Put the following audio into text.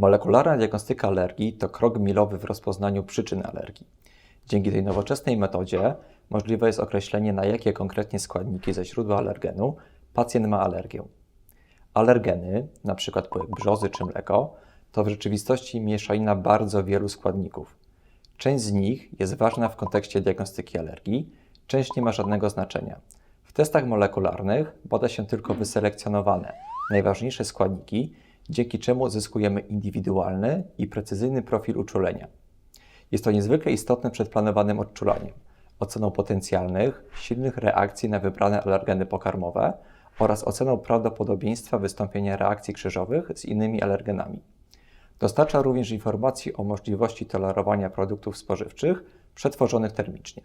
Molekularna diagnostyka alergii to krok milowy w rozpoznaniu przyczyn alergii. Dzięki tej nowoczesnej metodzie możliwe jest określenie, na jakie konkretnie składniki ze źródła alergenu pacjent ma alergię. Alergeny, np. pyłek brzozy czy mleko, to w rzeczywistości mieszanina bardzo wielu składników. Część z nich jest ważna w kontekście diagnostyki alergii, część nie ma żadnego znaczenia. W testach molekularnych bada się tylko wyselekcjonowane, najważniejsze składniki, dzięki czemu zyskujemy indywidualny i precyzyjny profil uczulenia. Jest to niezwykle istotne przed planowanym odczulaniem, oceną potencjalnych, silnych reakcji na wybrane alergeny pokarmowe oraz oceną prawdopodobieństwa wystąpienia reakcji krzyżowych z innymi alergenami. Dostarcza również informacji o możliwości tolerowania produktów spożywczych przetworzonych termicznie.